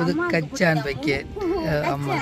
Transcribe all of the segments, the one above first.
புது கச்சான் வைக்க அஹ், அம்மா.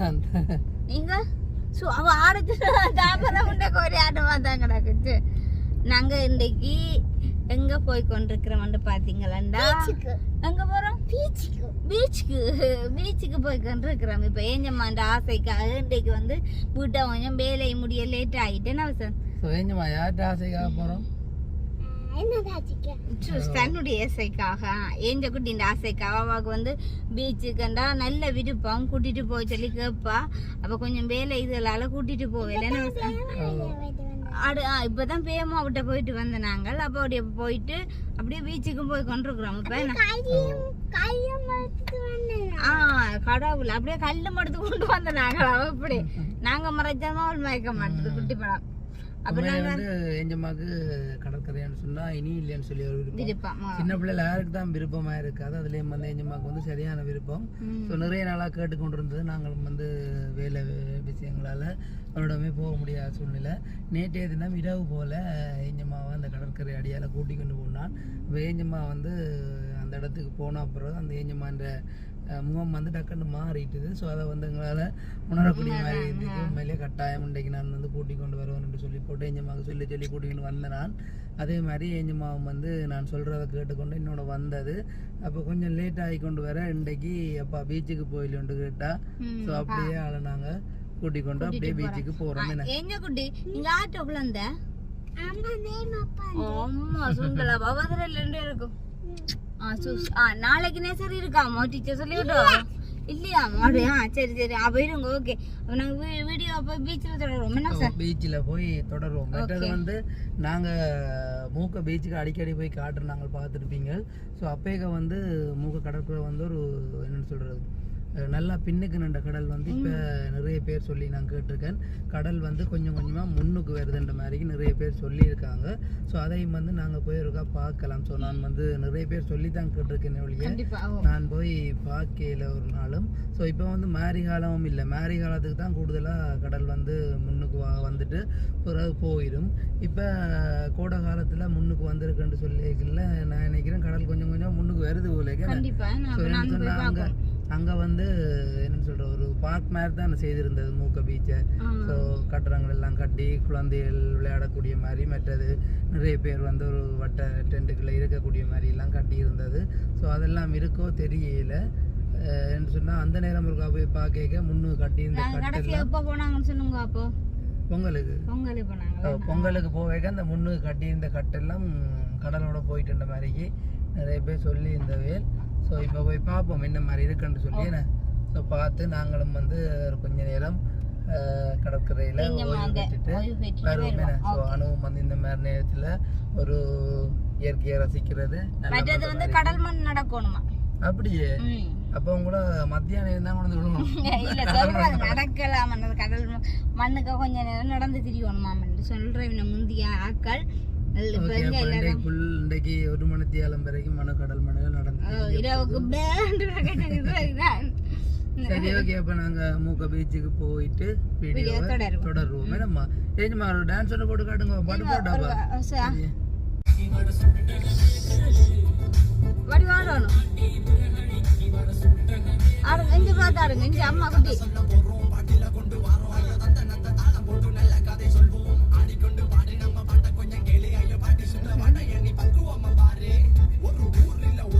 வசந்த் நீங்க சு அவ ஆடுச்சு தாபரம் உண்ட கோரி ஆட்டமா தான் கிடக்குச்சு நாங்க இன்னைக்கு எங்க போய் கொண்டிருக்கிறோம்னு பாத்தீங்களாண்டா எங்க போறோம் பீச்சுக்கு பீச்சுக்கு பீச்சுக்கு போய் கொண்டிருக்கிறோம் இப்ப ஏஞ்சம்மாண்ட ஆசைக்காக இன்றைக்கு வந்து வீட்டை கொஞ்சம் வேலை முடிய லேட் ஆயிட்டேன் அவசரம் ஏஞ்சம்மா யார்கிட்ட ஆசைக்காக போகிறோம் தன்னுடைய ஆசைக்காக ஏஞ்ச குட்டின்ற ஆசைக்காக அவாவுக்கு வந்து பீச்சுக்குண்டா நல்ல விருப்பம் கூட்டிட்டு போக சொல்லி கேட்பா அப்ப கொஞ்சம் வேலை இதனால கூட்டிட்டு போவேல அடு இப்பதான் பேமா விட்ட போயிட்டு வந்த நாங்கள். அப்ப அப்படியே போயிட்டு அப்படியே பீச்சுக்கும் போய் கொண்டிருக்கிறோம். இப்ப? ஆ கடவுள். அப்படியே கல்லு மடுத்து கொண்டு வந்த நாங்கள். அப்படி நாங்க மறைச்சாம அவள் மயக்க மாட்டது குட்டி படம். ஏஞ்சம்மாக்கு கடற்கரையான்னு சொன்னா இனி இல்லைன்னு சொல்லி ஒரு விருப்பம். சின்ன பிள்ளைல யாருக்கு தான் விருப்பமா இருக்காது அதுலயும் வந்து ஏஞ்சம்மாக்கு வந்து சரியான விருப்பம். ஸோ நிறைய நாளாக கேட்டுக்கொண்டிருந்தது. நாங்களும் வந்து வேலை விஷயங்களால் அவரிடமே போக முடியாத சூழ்நிலை. நேற்றைய தினம் இரவு போல் ஏஞ்சம்மாவை அந்த கடற்கரை அடியால் கூட்டி கொண்டு போனான். இப்போ ஏஞ்சம்மா வந்து அந்த இடத்துக்கு போன அப்புறம் அந்த ஏஞ்சம்மான்ற முகம் வந்து டக்குன்னு மாறிட்டுது. ஸோ அதை வந்து எங்களால் உணரக்கூடிய மாதிரி இருந்துச்சு உண்மையிலேயே கட்டாயம் இன்றைக்கு நான் வந்து கூட்டி கொண்டு வருவேன் சொல்லி போட்டு ஏஞ்சம்மாவுக்கு சொல்லி சொல்லி கூட்டிகிட்டு வந்தேன் நான் அதே மாதிரி ஏஞ்சம்மாவும் வந்து நான் சொல்கிறத கேட்டுக்கொண்டு என்னோட வந்தது. அப்போ கொஞ்சம் லேட் ஆகி கொண்டு வர இன்றைக்கு அப்பா பீச்சுக்கு போயிலுண்டு கேட்டா ம். ஸோ அப்படியே ஆளை நாங்கள் கூட்டி கொண்டு அப்படியே பீச்சுக்கு போகிறோம் என்ன குட்டி? நீங்க ஆட்டோக்குள்ள இருந்த ஆமா சுண்டலா? பவதரில் இருக்கும் ஆ சூஸ் ஆ நாளைக்கு நேசர் இருக்காமா டீச்சர் சொல்லி விடுவோம் இல்லையா அப்படியா சரி சரி அப்ப இருங்க ஓகே அப்ப நாங்க வீடியோ அப்ப பீச்சில் தொடருவோம் என்ன சார் பீச்சில் போய் தொடருவோம் மற்றது வந்து நாங்கள் மூக்க பீச்சுக்கு அடிக்கடி போய் காட்டுற நாங்கள் பார்த்துருப்பீங்க ஸோ அப்பேக வந்து மூக்க கடற்கரை வந்து ஒரு என்னன்னு சொல்கிறது நல்லா பின்னுக்கு நின்ற கடல் வந்து இப்போ நிறைய பேர் சொல்லி நான் கேட்டிருக்கேன். கடல் வந்து கொஞ்சம் கொஞ்சமாக முன்னுக்கு வருதுன்ற மாதிரி நிறைய பேர் சொல்லியிருக்காங்க. ஸோ அதையும் வந்து நாங்கள் போய் இருக்கா பார்க்கலாம். ஸோ நான் வந்து நிறைய பேர் சொல்லி தான் கேட்டிருக்கேன் ஒழிய. நான் போய் பார்க்கல ஒரு நாளும். ஸோ இப்போ வந்து மாரி காலமும் இல்லை. மாரி காலத்துக்கு தான் கூடுதலாக கடல் வந்து முன்னுக்கு வா வந்துட்டு பிறகு போயிடும். இப்போ கோடை காலத்தில் முன்னுக்கு வந்திருக்குன்னு சொல்லிக்கல நான் நினைக்கிறேன் கடல் கொஞ்சம் கொஞ்சம் முன்னுக்கு வருது போலேங்க கண்டிப்பா. அங்கே வந்து என்னன்னு சொல்கிற ஒரு பார்க் மாதிரி தான் செய்திருந்தது மூக்க பீச்சை. ஸோ கட்டடங்கள் எல்லாம் கட்டி குழந்தைகள் விளையாடக்கூடிய மாதிரி மற்றது நிறைய பேர் வந்து ஒரு வட்ட டென்ட்டுக்குள்ளே இருக்கக்கூடிய மாதிரி எல்லாம் கட்டி இருந்தது ஸோ அதெல்லாம் இருக்கோ தெரியல. சொன்னால் அந்த நேரம் இருக்கா போய் பார்க்க முன்னு போனாங்கன்னு சொல்லுங்க அப்போ. பொங்கலுக்கு. பொங்கல் போனாங்க. பொங்கலுக்கு போவேக்க அந்த முன்னு கட்டியிருந்த கட்டெல்லாம் கடலோட போயிட்டு இருந்த மாதிரிக்கு நிறைய பேர் சொல்லி இருந்தவேல். ஸோ இப்போ போய் பார்ப்போம். என்ன மாதிரி இருக்குன்னு சொல்லி என்ன? ஸோ பார்த்து நாங்களும் வந்து ஒரு கொஞ்ச நேரம் கடற்கரையில ஓய்வு பெற்றுட்டு வருவோம். என்ன. ஸோ அனுபவம் வந்து இந்த மாதிரி நேரத்தில் ஒரு இயற்கையை ரசிக்கிறது வந்து. கடல் மண் நடக்கணுமா? அப்படியே? அப்போ கூட மத்தியான நேரம் தான் கொண்டு விடணும்? இல்ல சொல்றாங்க நடக்கலாம் கடல் மண்ணுக்கு கொஞ்ச நேரம் நடந்து திரியணுமாம் இவனை முந்திய ஆக்கள் இன்றைக்கு ஒரு மணித்தியாலம் வரைக்கும் மனு கடல் மணியில் நடந்து. சரி ஓகே அப்ப நாங்க மூக்க பீச்சுக்கு போயிட்டு வீடியோ தொடருவோம். ஏஜ்மா ஒரு டான்ஸ் ஒன்று போட்டு காட்டுங்க. பாட்டு போட்டாப்பா ஒரு- சா- வடி வாடணும் ஆடுங்க இங்க பார்த்து ஆடுங்க. இங்க அம்மா குட்டி.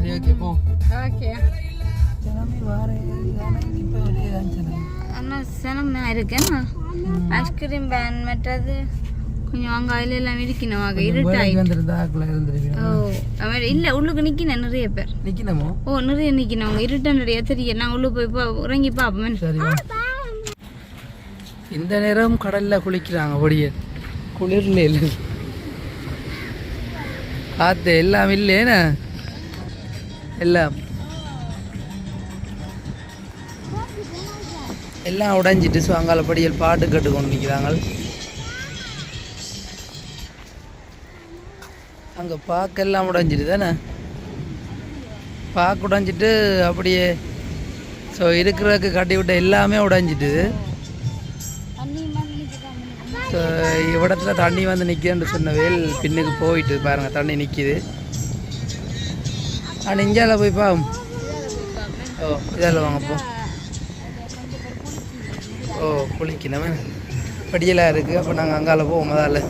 சரி ஓகே போ ஓகே. சிலமே வார இப்போ ஒரே தான் சிலமே ஆனால் சினமா இருக்கேன் ஐஸ்கிரீம் பேன் மற்றது கொஞ்சம் அங்கே அதில் எல்லாம் இருக்கணும் ஆக இருட்டாய் வந்திருந்தா ஆக்குள்ள இருந்திருக்கீங்க ஓ அவன் இல்லை உள்ளுக்கு நிற்கினேன் நிறைய பேர். நிக்கணுமோ ஓ நிறைய நிற்கணும் அவங்க இருட்டன் நிறைய தெரியும் நாங்கள் உள்ளே போய் பா இறங்கி பார்ப்போம். இந்த நேரம் கடல்ல குளிக்கிறாங்க ஒடிய. குளிர்ல இல்லை. காத்து எல்லாம் இல்லையேண்ணா எல்லாம் எல்லாம் உடைஞ்சிட்டு ஸோ அங்கால பாட்டு கட்டுக்கொண்டு நிற்கிறாங்க அங்கே பாக்கெல்லாம் உடைஞ்சிட்டு தானே? பாக்கு உடைஞ்சிட்டு அப்படியே ஸோ இருக்கிறதுக்கு கட்டி விட்ட எல்லாமே உடைஞ்சிட்டு. ஸோ இவ்விடத்துல தண்ணி வந்து நிற்குதுன்னு சொன்ன வேல் பின்னுக்கு போயிட்டு பாருங்கள் தண்ணி நிற்கிது ஆனால் இந்தியாவில் போய் பாவம். ஓ இதில் வாங்க போ. ஓ குளிக்கணுமே. படியலாக இருக்குது அப்போ நாங்கள் அங்கால போவோம் அதால்.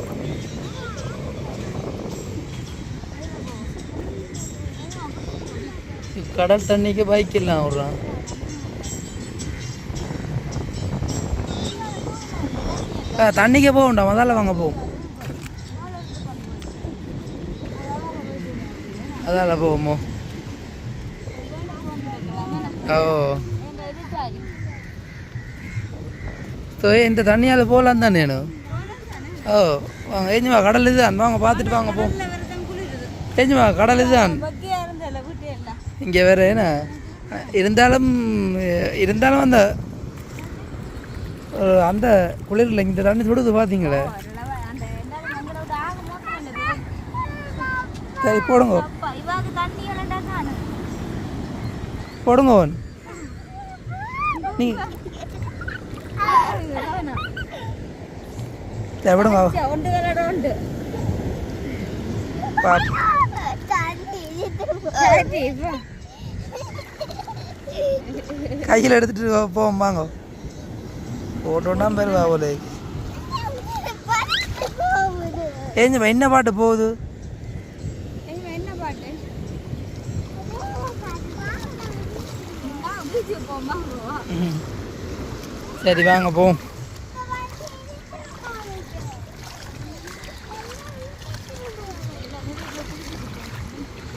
கடல் தண்ணிக்கு பைக் எல்லாம் விட்றான் ஆ, தண்ணிக்கே போக வேண்டாம். முதல்ல வாங்க போவோம் அதால போவோமோ ஸோ இந்த தண்ணியால் போகலாம் தான் నేను ஓ வாங்க ஏஞ்சுமா கடல் இதுதான். வாங்க பார்த்துட்டு வாங்க போ. ஏஞ்சுமா கடல் இதுதான். இங்கே வேற என்ன? இருந்தாலும் இருந்தாலும் அந்த அந்த குளிரில் இந்த தண்ணி சுடுது பார்த்தீங்களே சரி போடுங்க. போடுங்க ஒன் நீங்கள் சரி விடுங்க பா கையில் எடுத்துட்டு வா- போவோம் வாங்க போட்டோன்னா பெருவா போலே ஏஞ்சப்பா என்ன பாட்டு போகுது என்ன பாட்டு ம். சரி வாங்க போவோம்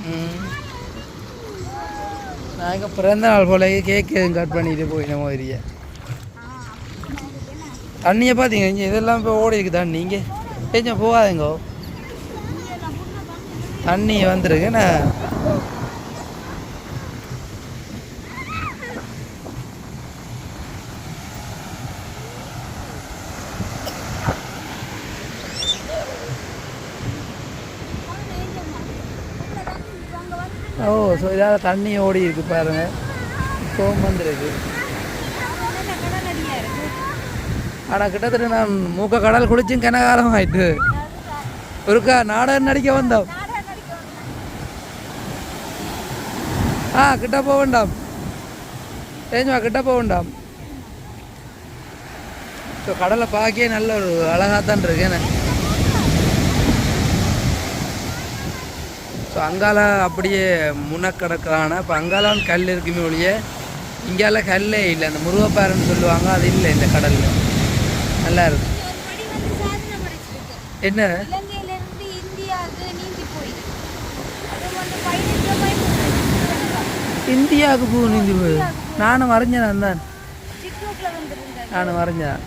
ம். நான் இங்கே பிறந்த நாள் போல கேக் எதுவும் கட் பண்ணிட்டு போயின மாதிரியே. தண்ணியை பார்த்தீங்க இங்கே இதெல்லாம் இப்போ ஓடி இருக்கு தண்ணி. இங்கே கொஞ்சம் போகாதுங்கோ. தண்ணி வந்துருக்கு நான் ஓ ஸோ இதால தண்ணி ஓடி இருக்குது பாருங்கள் இப்போவும் வந்துருக்கு. ஆனால் கிட்டத்தட்ட நான் மூக்க கடல் குளிச்சும் கனகாலம் ஆயிட்டு. ஒருக்கா நாடகம் நடிக்க வந்தோம். ஆ கிட்ட போக வேண்டாம் ஏஞ்சுமா கிட்ட போக வேண்டாம் ஸோ கடலை பார்க்கவே நல்ல ஒரு அழகாக தான் இருக்கேன் என்ன ஸோ அங்கால அப்படியே முனக்கடக்கான இப்போ அங்காலான் கல் இருக்குமே ஒழிய இங்கால கல்லே இல்லை. அந்த முருகப்பாறைன்னு சொல்லுவாங்க அது இல்லை இந்த கடலில். நல்லா இருக்கு. என்ன? இந்தியாவுக்கு பூ நீந்தி போய் நானும் வரைஞ்சேன் தான் நானும் வரைஞ்சேன்.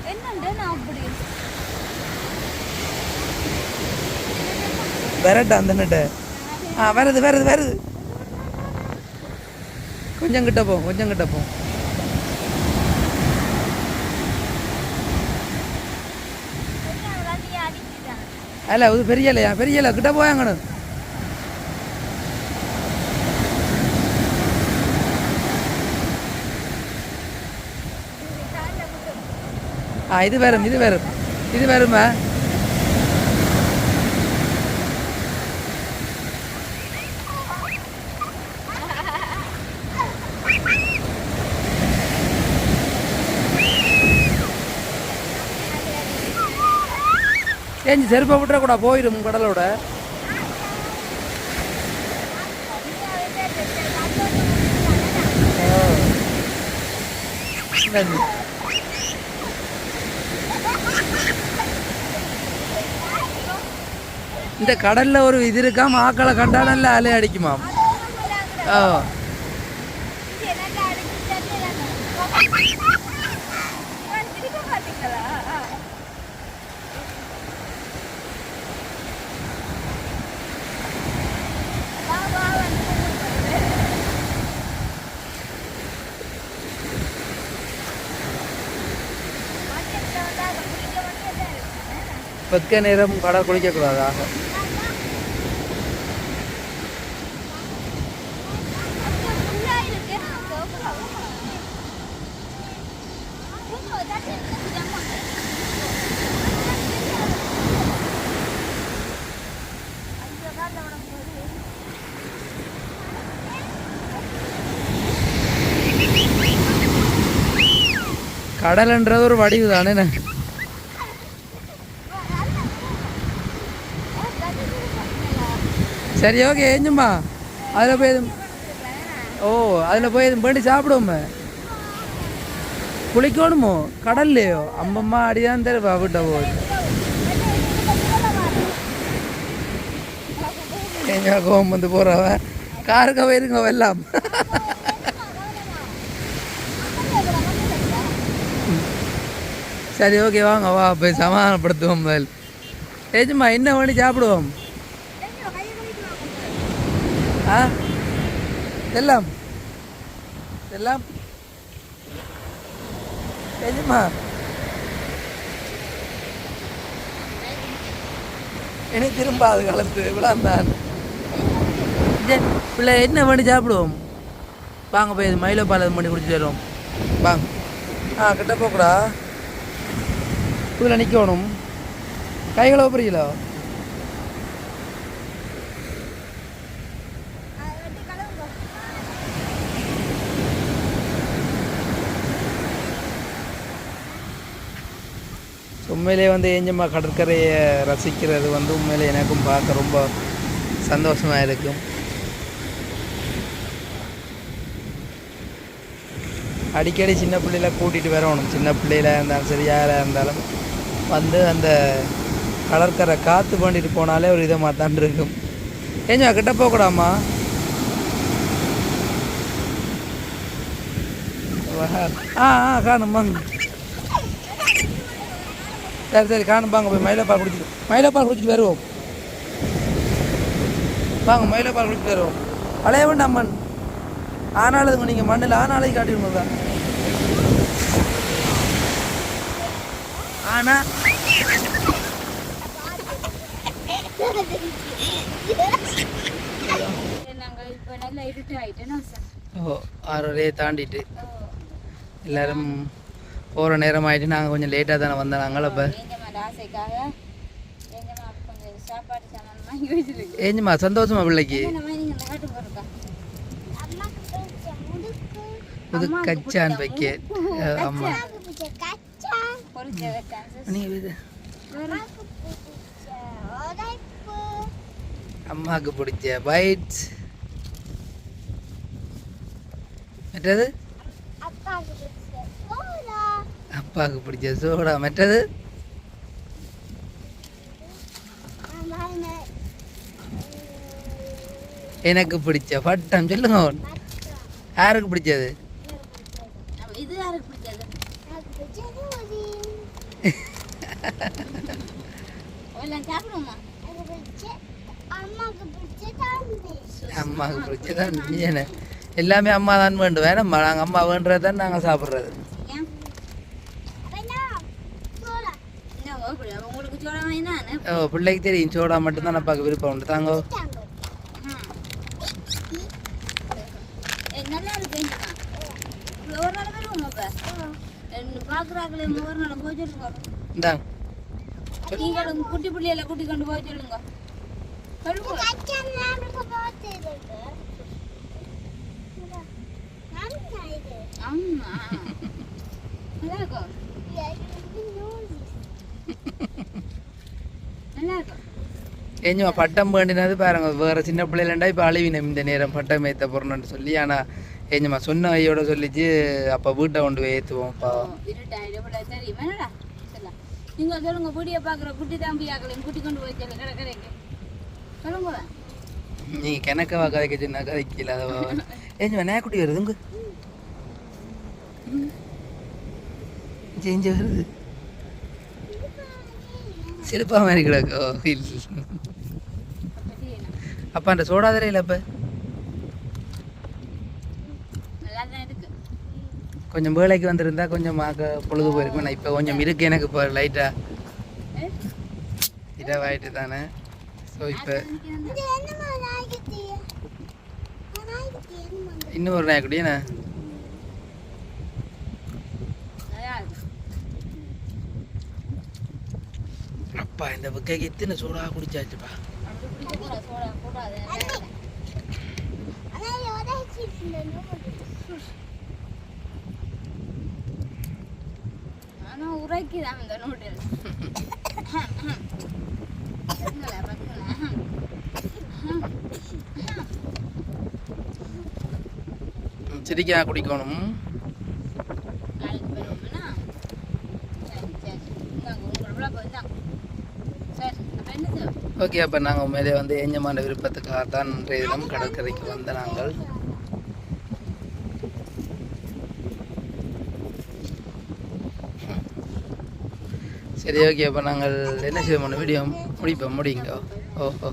விரட்டா அந்த நட்ட. ஆ வருது வருது வருது. கொஞ்சம் கிட்ட போ கொஞ்சம் கிட்ட போ. அல்ல இது பெரிய இல்லையா பெரிய இல்லை கிட்ட போயாங்கணும் ஆ இது வரும் இது வரும். இது வருமா? ஏஞ்சி செருப்பை விட்டுற கூட போயிடும் கடலோட. இந்த கடல்ல ஒரு இது இருக்காம ஆக்களை கண்டா நல்லா அலை அடிக்குமாம். ஓ வெக்க நேரம் கடல் குளிக்க கூடாதாக கடல்ன்றது ஒரு வடிவு தானே? சரி ஓகே ஏஞ்சும்மா அதில் போய் எதுவும் ஓ அதில் போய் எதுவும் பண்ணி சாப்பிடுவோமே. குளிக்கணுமோ? கடல்லையோ? அம்மம்மா அடிதான் தருவா விட்ட போய் எங்க கோவம் வந்து போறவ? காருக்க போயிருங்க வெல்லாம் சரி ஓகே வாங்க வா போய் சமாதானப்படுத்துவோம் முதல். ஏஜும்மா என்ன பண்ணி சாப்பிடுவோம்? ஆ? செல்லம் செல்லம் ஏஜும்மா இனி திரும்பாது கலத்து விளாந்தான் பிள்ளை என்ன பண்ணி சாப்பிடுவோம்? வாங்க போய் மயிலோ பால் பண்ணி குடிச்சிட்டு வருவோம். வாங்க ஆ கிட்ட போக்கூடா இதில் நிற்கணும். கைகளை புரியல உண்மையிலே வந்து ஏஞ்சம்மா கடற்கரையை ரசிக்கிறது வந்து உண்மையிலே எனக்கும் பார்க்க ரொம்ப சந்தோஷமாக இருக்கும் அடிக்கடி சின்ன பிள்ளையில கூட்டிகிட்டு வரணும் சின்ன பிள்ளையில இருந்தாலும் சரி யாராக இருந்தாலும் வந்து அந்த கடற்கரை காற்று பண்ணிட்டு போனாலே ஒரு இதமாக தான் இருக்கும் ஏஞ்சா கிட்ட போகக்கூடாமா ஆ ஆ காணும் சரி சரி காணும். வாங்க போய் மயிலப்பால் குடிச்சிட்டு மயிலப்பால் குடிச்சிட்டு வருவோம். வாங்க மயிலப்பால் குடிச்சிட்டு வருவோம். வேண்டாம் அம்மன். ஆனாலும் நீங்கள் மண்ணில் ஆனாலே காட்டிடணும் தான் ஆனா ஓ ஆறரையை தாண்டிட்டு. எல்லாரும் போகிற நேரம் ஆகிட்டு நாங்கள் கொஞ்சம் லேட்டாக தானே வந்தோம். நாங்கள் இப்போ எங்கம்மா ஆசைக்காக எங்கம்மா கொஞ்சம் சாப்பாடு சாமான் வாங்கி வச்சிருக்கு ஏஞ்சுமா சந்தோஷமா பிள்ளைக்கு? புது கச்சான் வைக்க. அம்மா. அம்மாவுக்கு பிடிச்ச பைட்ஸ் மற்றது? அப்பாவுக்கு பிடிச்ச சோடா. மற்றது? எனக்கு பிடிச்ச பட்டம் சொல்லுங்க. யாருக்கு பிடிச்சது? அம்மாவுக்கு பிடிச்சதான் நீ என்ன? எல்லாமே அம்மா தான் வேண்டும் வேணாம் நாங்கள் அம்மா வேண்டது தான் நாங்கள் சாப்பிட்றது ஏன் என்ன அப்படி உங்களுக்கு சோளம் வாங்கி நானு ஓ பிள்ளைக்கு தெரியும் சோடா மட்டும்தான் அப்பாவுக்கு விருப்பம் உண்டு தாங்கோ நீங்களும் குட்டி பிள்ளையில கூட்டி கொண்டு போய் சொல்லுங்க ஆமா நல்லா இருக்கும் ஏஞ்சுமா பட்டம் வேண்டினது பாருங்க வேற சின்ன பிள்ளைலண்டா இப்போ அழிவினம் இந்த நேரம் பட்டம் ஏற்ற போறோம்னு சொல்லி ஆனால் ஏஞ்சுமா சொன்ன ஐயோட சொல்லிச்சு அப்போ வீட்டை கொண்டு போய் ஏற்றுவோம் பாவம் இருட்டாயிரம் போல தெரியுமா என்னடா சொல்லலாம் நீங்க சொல்லுங்க வீடியோ பாக்குற குட்டி தம்பி ஆக்கலையும் கூட்டி கொண்டு போய் சொல்லு சொல்லுங்க நீ கிணக்கவா கதைக்க சொன்னா கதைக்கல அதவா ஏஞ்சுமா நேக்குட்டி வருதுங்க சேஞ்சு வருது சிறப்பா மாதிரி கிடக்கு இல்லை அப்பா அந்த சோடா தரையில் அப்போ? கொஞ்சம் வேலைக்கு வந்திருந்தா கொஞ்சம் பொழுது போயிருக்கும் நான் இப்போ கொஞ்சம் இருக்கு எனக்கு இப்போ லைட்டாக? இரவாயிட்டு தானே. ஸோ இப்போ இன்னும் ஒரு நாய்க்குட்டி என்ன நல்லா இருக்கு அப்பா இந்த பக்கைக்கு எத்தனை சோடா குடிச்சாச்சுப்பா. நானும் உரைக்குதான் இந்த நூடுல்ஸ் சிரிக்கா குடிக்கணும் நாளைக்கு வருவோம்னா சரி சரி இந்தாங்க உங்களோட விழாப்போ இந்தாங்க சரி அப்போ என்ன செய்வோம் ஓகே அப்போ நாங்கள் உண்மையிலே வந்து ஏஞ்சமான விருப்பத்துக்காக தான் இன்றைய தினம் கடற்கரைக்கு வந்த நாங்கள். சரி ஓகே அப்போ நாங்கள் என்ன செய்வோம்? வீடியோ முடிப்போம் முடியுங்க ஓ ஓ.